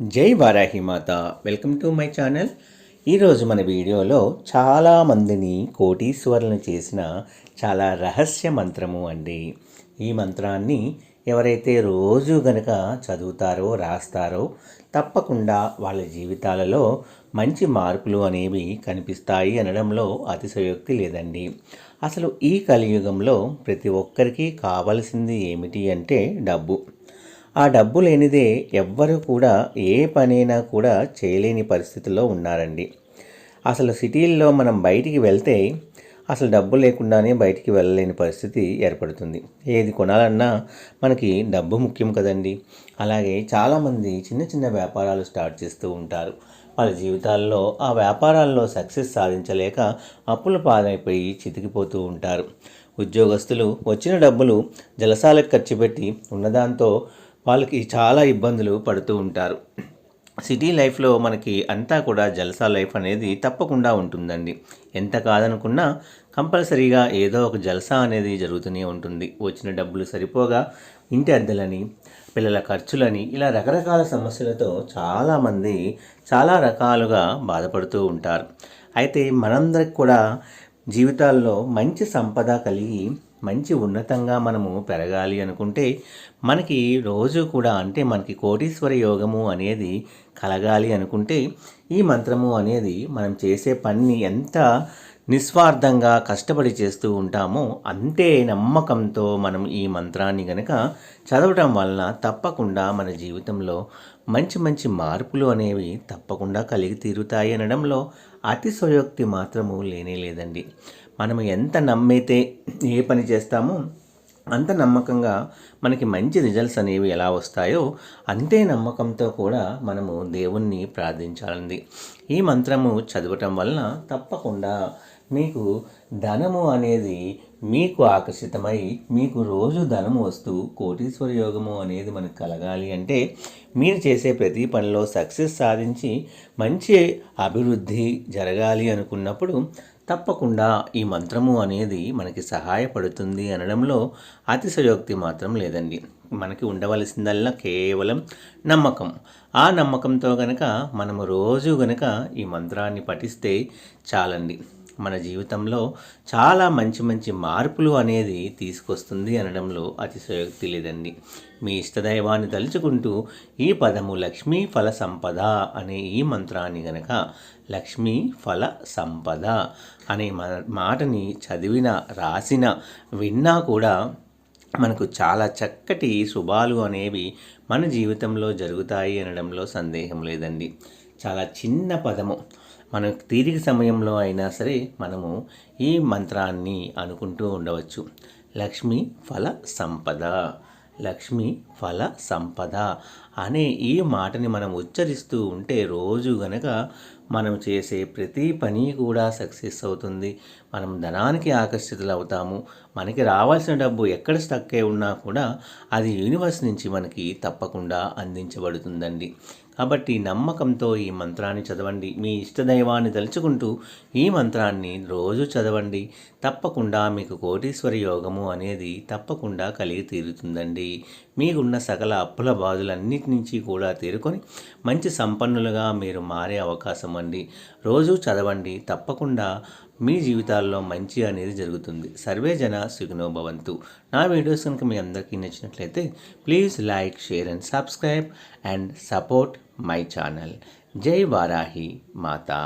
Jai Varahi Mata. Welcome to my channel. ఈరోజు మన వీడియోలో చాలామందిని కోటీశ్వరులను చేసిన చాలా రహస్య మంత్రము అండి. ఈ మంత్రాన్ని ఎవరైతే రోజు గనక చదువుతారో రాస్తారో తప్పకుండా వాళ్ళ జీవితాలలో మంచి మార్పులు అనేవి కనిపిస్తాయి అనడంలో అతిశయోక్తి లేదండి. అసలు ఈ కలియుగంలో ప్రతి ఒక్కరికి కావలసింది ఏమిటి అంటే డబ్బు. ఆ డబ్బు లేనిదే ఎవ్వరు కూడా ఏ పనైనా కూడా చేయలేని పరిస్థితిలో ఉన్నారండి. అసలు సిటీల్లో మనం బయటికి వెళ్తే అసలు డబ్బు లేకుండానే బయటికి వెళ్ళలేని పరిస్థితి ఏర్పడుతుంది. ఏది కొనాలన్నా మనకి డబ్బు ముఖ్యం కదండి. అలాగే చాలామంది చిన్న చిన్న వ్యాపారాలు స్టార్ట్ చేస్తూ ఉంటారు. వాళ్ళ జీవితాల్లో ఆ వ్యాపారాల్లో సక్సెస్ సాధించలేక అప్పుల పాలైపోయి చితికిపోతూ ఉంటారు. ఉద్యోగస్తులు వచ్చిన డబ్బులు జలసాలకు ఖర్చు పెట్టి ఉన్నదాంతో వాళ్ళకి చాలా ఇబ్బందులు పడుతూ ఉంటారు. సిటీ లైఫ్లో మనకి అంతా కూడా జలసా లైఫ్ అనేది తప్పకుండా ఉంటుందండి. ఎంత కాదనుకున్నా కంపల్సరీగా ఏదో ఒక జలసా అనేది జరుగుతూనే ఉంటుంది. వచ్చిన డబ్బులు సరిపోగా ఇంటి అద్దెలని పిల్లల ఖర్చులని ఇలా రకరకాల సమస్యలతో చాలామంది చాలా రకాలుగా బాధపడుతూ ఉంటారు. అయితే మనందరికి కూడా జీవితాల్లో మంచి సంపద కలిగి మంచి ఉన్నతంగా మనము పెరగాలి అనుకుంటే మనకి రోజు కూడా అంటే మనకి కోటీశ్వర యోగము అనేది కలగాలి అనుకుంటే ఈ మంత్రము అనేది మనం చేసే పనిని ఎంత నిస్వార్థంగా కష్టపడి చేస్తూ ఉంటామో అంతే నమ్మకంతో మనం ఈ మంత్రాన్ని గనక చదవటం వలన తప్పకుండా మన జీవితంలో మంచి మంచి మార్పులు అనేవి తప్పకుండా కలిగి తీరుతాయి అనడంలో అతిశయోక్తి మాత్రము లేనే లేదండి. మనం ఎంత నమ్మితే ఏ పని చేస్తామో అంత నమ్మకంగా మనకి మంచి రిజల్ట్స్ అనేవి ఎలా వస్తాయో అంతే నమ్మకంతో కూడా మనము దేవుణ్ణి ప్రార్థించాలండి. ఈ మంత్రము చదవటం వలన తప్పకుండా మీకు ధనము అనేది మీకు ఆకర్షితమై మీకు రోజు ధనము వస్తూ కోటీశ్వర యోగము అనేది మనకు కలగాలి అంటే మీరు చేసే ప్రతి పనిలో సక్సెస్ సాధించి మంచి అభివృద్ధి జరగాలి అనుకున్నప్పుడు తప్పకుండా ఈ మంత్రము అనేది మనకి సహాయపడుతుంది అనడంలో అతిశయోక్తి మాత్రం లేదండి. మనకి ఉండవలసిందల్లా కేవలం నమ్మకం. ఆ నమ్మకంతో గనక మనము రోజు గనక ఈ మంత్రాన్ని పఠిస్తే చాలండి. మన జీవితంలో చాలా మంచి మంచి మార్పులు అనేది తీసుకొస్తుంది అనడంలో అతిశయోక్తి లేదండి. మీ ఇష్టదైవాన్ని తలుచుకుంటూ ఈ పదము లక్ష్మీ ఫల సంపద అనే ఈ మంత్రాన్ని గనక లక్ష్మీ ఫల సంపద అనే మాటని చదివిన రాసిన విన్నా కూడా మనకు చాలా చక్కటి శుభాలు అనేవి మన జీవితంలో జరుగుతాయి అనడంలో సందేహం లేదండి. చాలా చిన్న పదము. మనకు తీరిక సమయంలో అయినా సరే మనము ఈ మంత్రాన్ని అనుకుంటూ ఉండవచ్చు. లక్ష్మీ ఫల సంపద లక్ష్మి ఫల సంపద అనే ఈ మాటని మనం ఉచ్చరిస్తూ ఉంటే రోజు గనక మనం చేసే ప్రతి పని కూడా సక్సెస్ అవుతుంది. మనం ధనానికి ఆకర్షితులు అవుతాము మనకి రావాల్సిన డబ్బు ఎక్కడ స్టక్ అయి ఉన్నా కూడా అది యూనివర్స్ నుంచి మనకి తప్పకుండా అందించబడుతుందండి. కాబట్టి నమ్మకంతో ఈ మంత్రాన్ని చదవండి. మీ ఇష్టదైవాన్ని తలుచుకుంటూ ఈ మంత్రాన్ని రోజు చదవండి. తప్పకుండా మీకు కోటీశ్వర యోగము అనేది తప్పకుండా కలిగి తీరుతుందండి. మీకున్న సకల అప్పుల బాధలన్నిటి నుంచి కూడా తీరుకొని మంచి సంపన్నులుగా మీరు మారే అవకాశం అండి. రోజు చదవండి. తప్పకుండా మీ జీవితాల్లో మంచి అనేది జరుగుతుంది. సర్వే జన సుఖినో భవంతు. నా వీడియోస్ కనుక మీ అందరికీ నచ్చినట్లయితే please like share and subscribe and support my channel. Jai Varahi Mata.